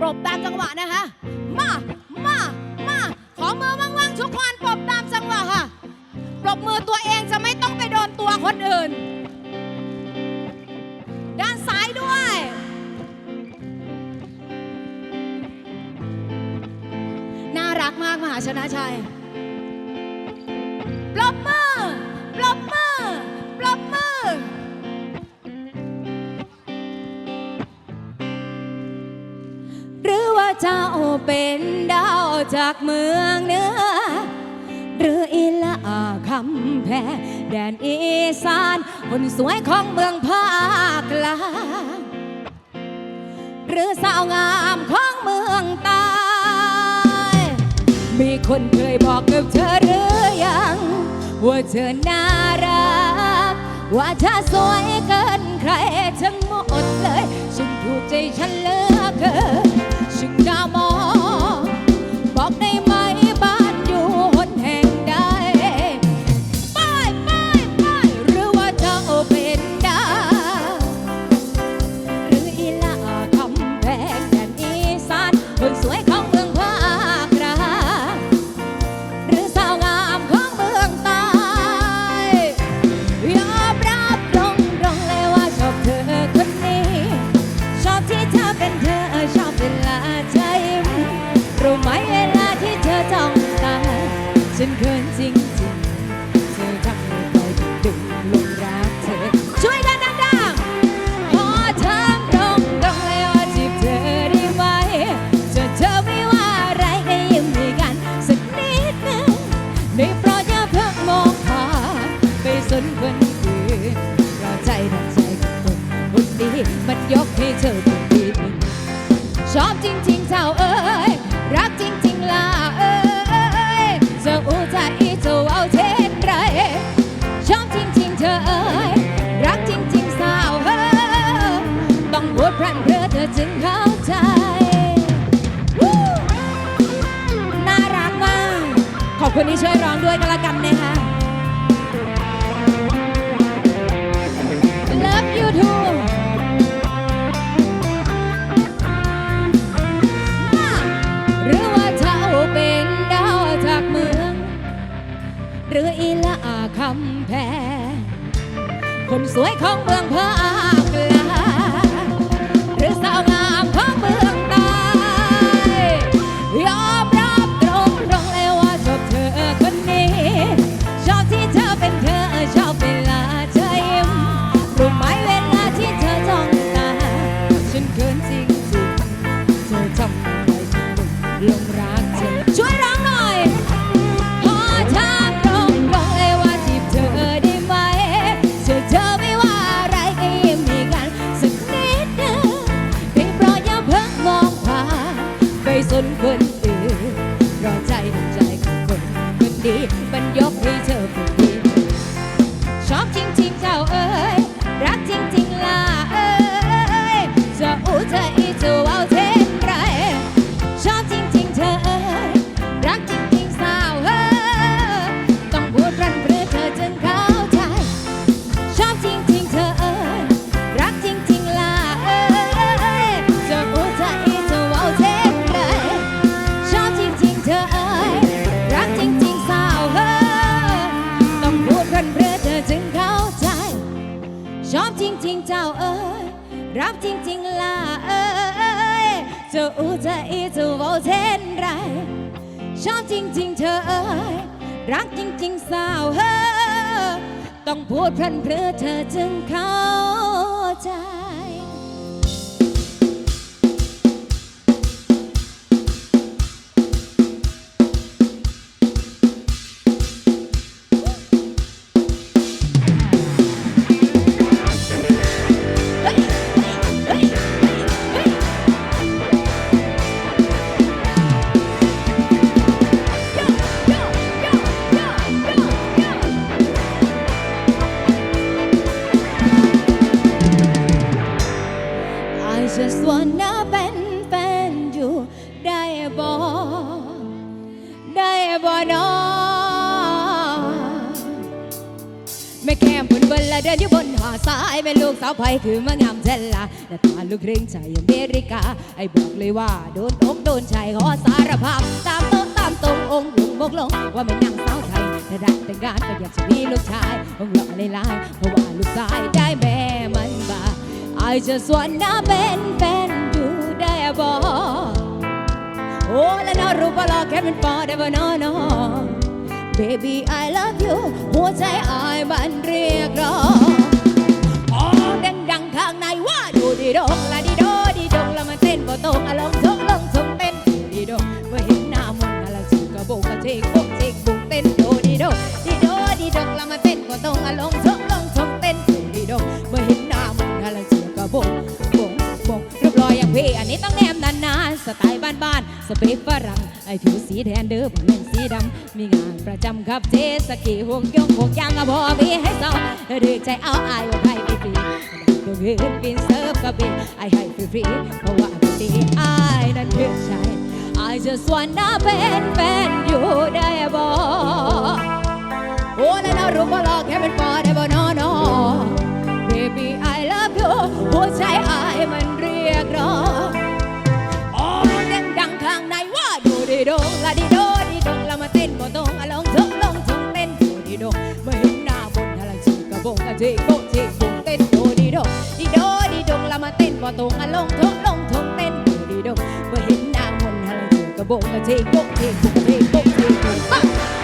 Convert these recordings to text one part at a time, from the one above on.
ปรบตามจังหวะนะคะ มา มา มา ขอมือว่างๆทุกคนปรบตามจังหวะค่ะ ปรบมือตัวเองจะไม่ต้องไปโดนตัวคนอื่น ด้านซ้ายด้วย น่ารักมากมหาชนะชัย เจ้าเป็นดาวจากเมืองเหนือ หรืออิละคำแพแดนอีสานคนสวยของเมืองภาคกลางหรือสาวงามของเมืองใต้มีคนเคยบอกกับเธอหรือยัง ว่าเธอน่ารัก ว่าเธอสวยเกินใครทั้งหมดเลย ฉันถูกใจฉันเลือกเธอ pushing down my 曾经 รืออีละอาคำแพงคนสวยของเมืองเพออากลาหรือสาวงา ดีบรรยก จะอีจะวอลเทนไร ชอบจริง ๆ เธอเอ้ยรักจริง ๆ สาวเฮ้อต้องพูดพรันเพื่อเธอจึงเข้าาวไผ่คือมางามเทลลาหน้าตาลูกครึ่งใจอเมริกา ไอ้บอกเลยว่าโดนอกโดนใจขอสารภาพ ตามโต๊ะตามตรงองค์ลุงบอกลง ว่าไม่นางสาวไทยถ้าได้แต่งงานก็อยากจะมีลูกชายองหล่อเลยลายเพราะว่าลูกชายได้แม่มันบา I just wanna เป็นแฟนอยู่ได้บ่โอ้และน่ารู้ว่าเราแค่เป็นฟอได้บ่นอนอ Baby I love you หัวใจอายมันเรียกร้อง ข้างในว่าดูดีดงละดีโดดีดงละมาเต้นบ่ตรงอะลองทงลงทงเต้นดูดีดงเมื่อเห็นหน้ามันอะละจิกกระโบกกระเจกโบกเจกบุกเต้นดูดีดงดีโดดีดงละมาเต้นบ่ตรงอะลองทงลงทงเต้นดูดีดงเมื่อเห็นหน้ามันอะละจิกกระโบกบงบงรูปรอยอย่างพี่อันนี้ต้องแนมนานๆสไตล์บ้านๆสเปคฝรั่งไอผิวสีแทนเด้อผมเป็นสีดำมีงานประจำครับเทสกีห่วงยงห่วงยางก็พอมีให้สองเดือใจเอาอายว่าให้ฟรีๆตั วเงินกินเซิร์ฟกับบีไอให้ฟรีๆเพราะว่าเป็นดีไอนั้นเลือใช้ I just wanna เป็นแฟนอยู่ได้บ่โอ้แล้วเรารู้ว่าเราแค่เป็นฟอได้บ่นอนอ Baby I love you หัวใจอมันเรียกร้องอ๋อดังดังข้างในว่าดูดีดงละดีโดดีดงละมาเต้นบ่ตรงอะลองทงลองทงเต้นดูดีดงไม่เห็นหน้าบนทะลังชีกระบงกระเจกโก ละมาตรงอะลงทงลงทงเต้นดูดีดงเม่เห็นนางมนทะลังชีกระบงกระเทกบกเทกบกเทกบกเทกบุง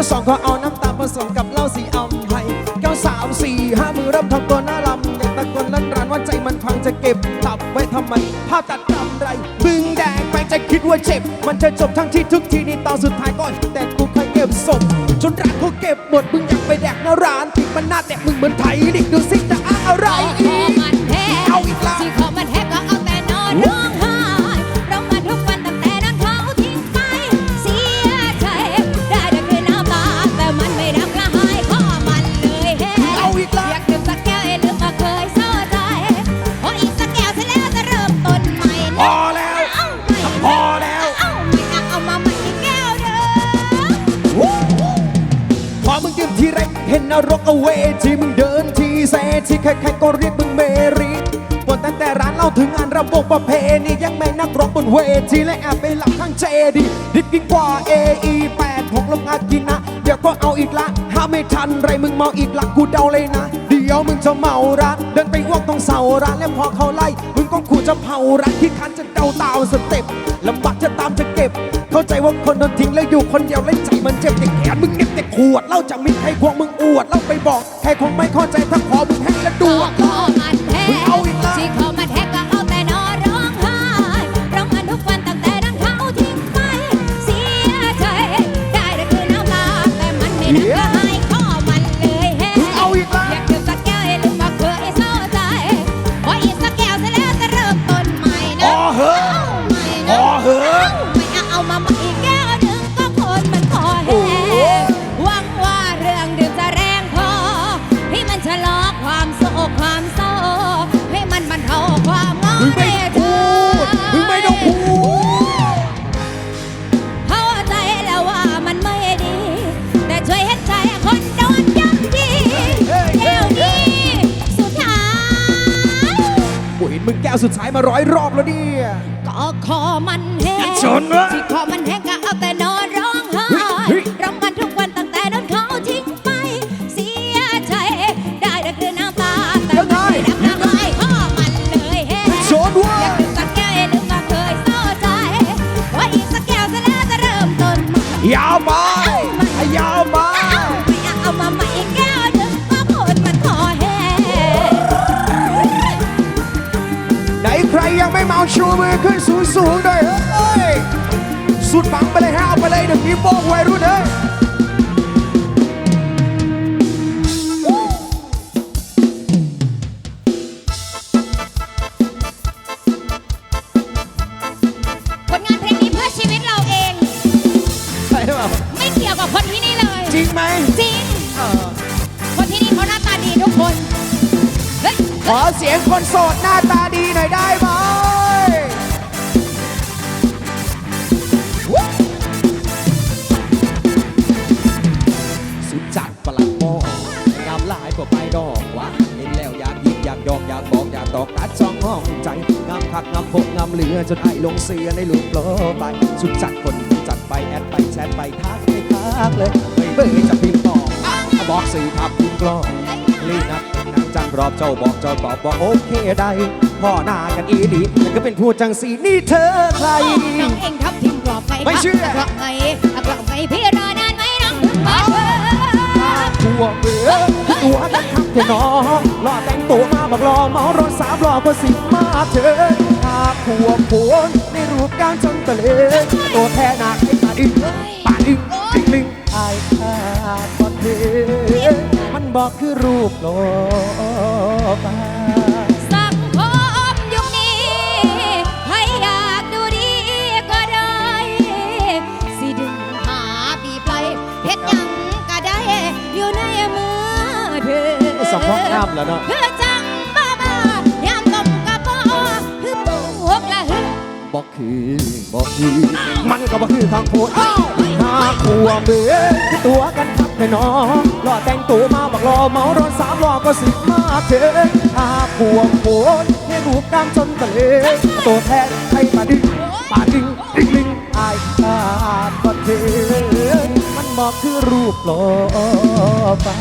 วสองก็เอาน้ำตาลผสมกับเหล้าสีอำไพแก้วสามสี่ห้ามือเริ่มทำตัวน่ารำอยากตะโกนลั่นรันว่าใจมันพังจะเก็บตับไว้ทำไมภาพตัดจำไรบึงแดงไปจะคิดว่าเจ็บ มันจะจบทั้งที่ทุกทีนี่ตอนสุดท้ายก่อน แต่กูค่อยเก็บศพจนร้านเขาเก็บหมดมึงอยากไปแดกหน้าร้านติดมันหน้าแตกมึงเหมือนไทยดิดูสิ ซที่ใครๆก็เรียกมึงเมรีปวดตั้งแต่ร้านเล่าถึงงานระบบประเพณียังแม่นักร้องบนเวทีและแอบไปหลับข้างเจดีดิบยิ่งกว่า AE 8 ของลงอากินะ เดี๋ยวก็เอาอีกละห้าไม่ทันไรมึงเมาอีกละกูเดาเลยนะ เดี๋ยวมึงจะเมาร้านเดินไปวอกตรงเสาร้านแล้วพอเขาไล่ มึงก็ขู่จะเผาร้านที่คันจะเดาตาวสเต็ปลำบากจะตามจะเก็บ เข้าใจว่าคนโดนทิ้งแล้วอยู่คนเดียวเล่นใจมันเจ็บแต่แขนมึง ขวดเล่าจะมีให้พวงมึงอวดเล่าไปบอก ใครคงไม่เข้าใจถ้าขอมึงให้และดู สุดท้ายมาร้อยรอบแล้วเนี่ยก็คอมันแห้งชนวะที่คอมัน ม่เมาชูมือขึ้นสูงสูงๆหน่อยเฮ้ย สุดปังไปเลยฮะเอาไปเลยเดี๋ยวนี้โป้งวัยรุ่นเฮ้ยผลงานเพลงนี้เพื่อชีวิตเราเอง ใช่หรือเปล่าไม่เกี่ยวกับคนที่นี่เลย จริงไหมจริงคนที่นี่เขาหน้าตาดีทุกคน เฮ้ยขอเสียงคนโสดหน้าตา อกอยากบอกอยากตอกตัดช่องห้องใจงามคักงามโคกงามเหลือจนไอ้ลงเสียในหลูกโลไป สุดจัดคนจัดไปแอดไปแชทไปทักไปทักเลยไม่เบื่อจะพิมพ์ต่อบอกสื่อทับคุณกลองลีนักนักจังรอบเจ้าบอกเจ้าตอบว่าโอเคได้พ่อหน้ากันอีหลีแต่ก็เป็นผู้จังสีนี่เธอใครน้องเองทับทิมกรอบไงไม่เชื่อกรอบไงกรอบไงพี่รอนานไหมน้องถึงมาเถอะหัวเบื่อ ตัวกันทักเธอน้องรอแต่งตัวมาบอกรอเมารถสามรอก็สิมาเธอหากหัวโผนในรูปกลางจนตะเลตัวแทนหนักให้มาดิปาดิดิลิงไอ้ขาดบอดเธอมันบอกคือรูปโลกา ธอสัมผัสน้ำแล้วเนาะคือจังบ้ามายามกำกับพ่อคือปวกละหึบอกคือบอกคือมันก็บอกคือทางโพดหาขัวเบื่อคือตัวกันครับแน่นอนรอแต่งตัวมาบอกรอเมารถสามรอก็สิบมาเถอะหาขัวโพดให้รูปกลางจนตะเลตัวแทนให้มาดึงปาดึงดึงลิงอายขาดก็เถอะมันบอกคือรูปโลกา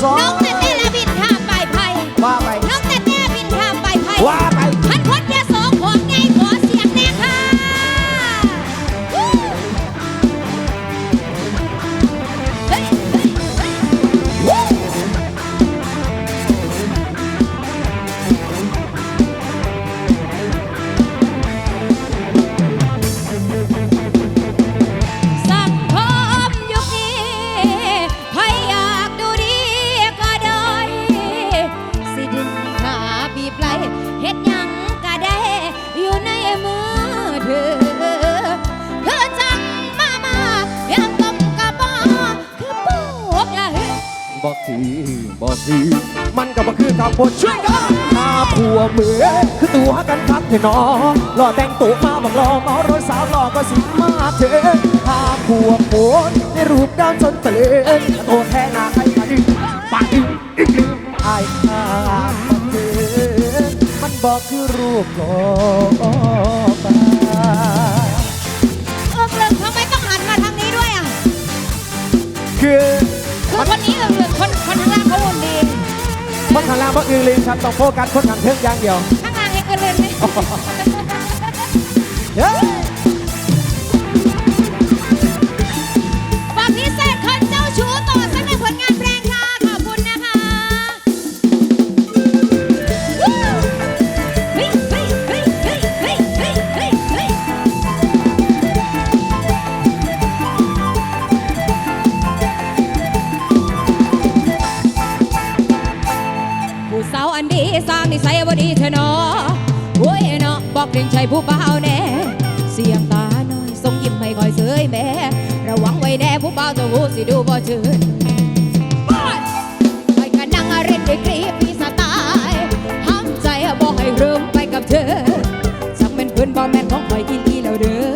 song. No. ถอะน้องรอแต่งตัวมาบอกรอเมารถสาวรอก็สิมาเถอะหาผัวโผนในรูปด้านจนเตลตัวแทนหน้าใครมาดึงปาดึงดึงดึงไอ้ขาดมันเถอะมันบอกคือรูปโลกาเอิกเลิกทำไมต้องหันมาทางนี้ด้วยอะ คือคือคนนี้เอิกเลิกคนคนข้างล่างเขาหุ่นดีคนข้างล่างบอกอือลิงครับต้องโฟกัสคนข้างเทิงอย่างเดียว เฮ้ บอกเกรงใจผู้เบาแน่ เสียงตาน้อยส่งยิ้มให้คอยเสยแม่ ระวังไว้แน่ผู้เบาจะหูสิดูบ่เชิญบ้านไปกันนั่งเล่นด้วยคลิปมีสไตล์ห้ามใจบอกให้เริ่มไปกับเธอสักเป็นเพื่อนบ่แม่นของคอยกินอีแล้วเด้อ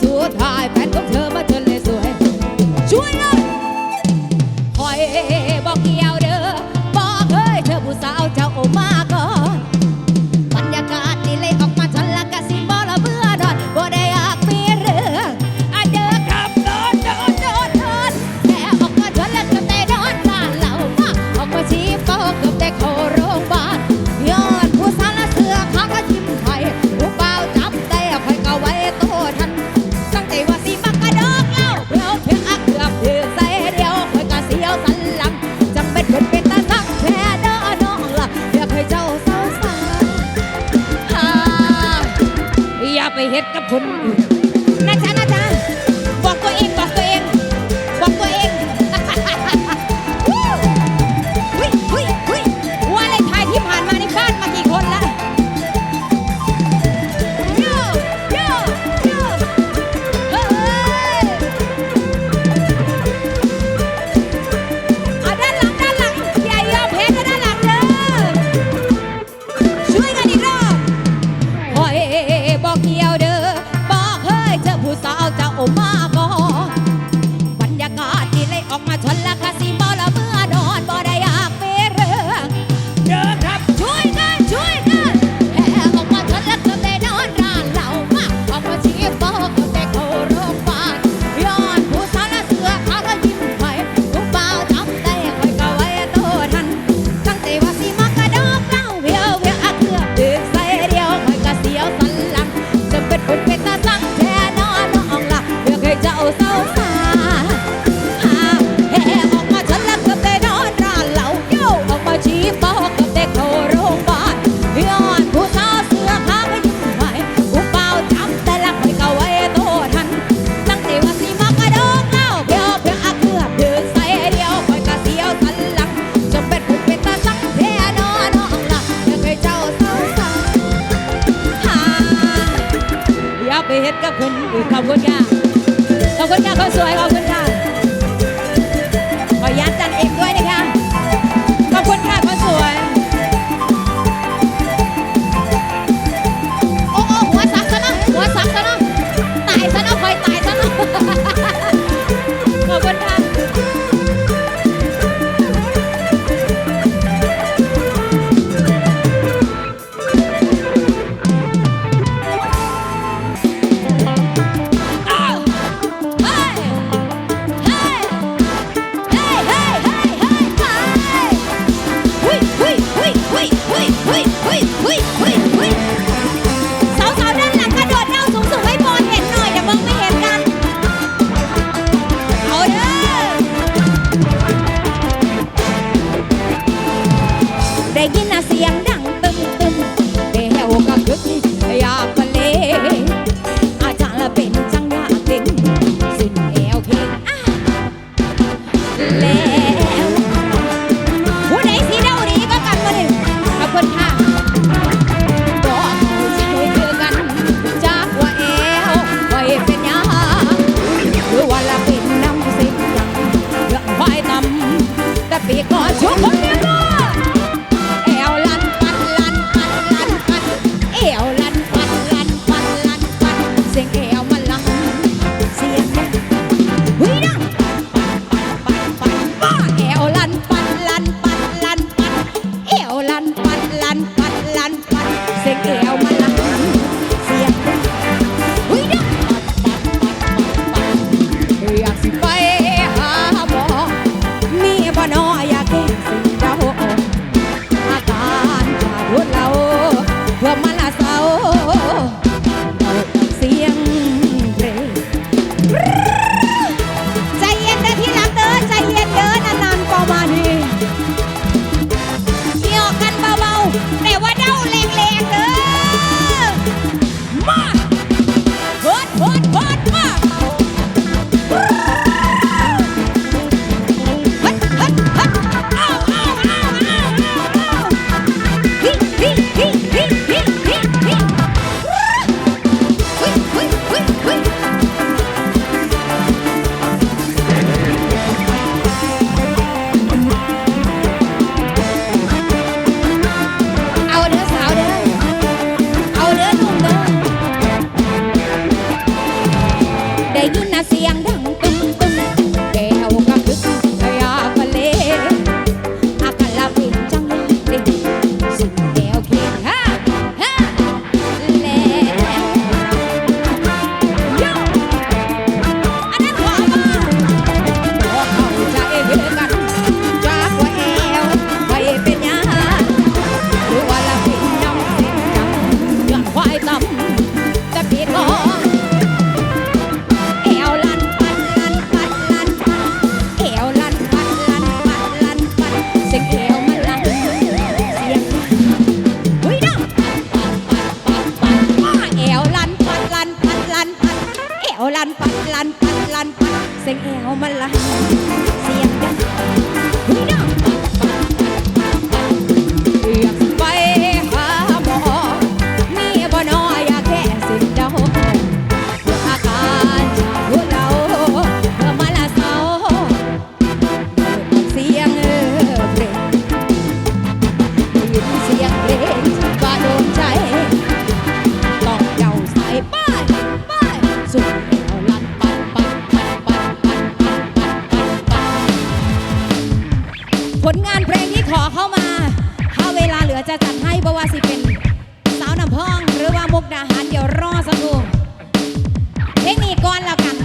สุดท้ายแฟนของเธอมาเธอเลยสวย ช่วยเลยคอยบอกเกี่ยวเด้อ ไปเฮ็ดกับเพิ่นขอบคุณค่ะ ขอบคุณค่ะเขาสวยขอบคุณค่ะ ขอยัดจ้ะ malahati อจะจัดให้บว่าสิเป็นสาวน้ำพอง หรือว่ามุกดาหารเดี๋ยวรอสักครู่เทคนิคก่อนแล้วกัน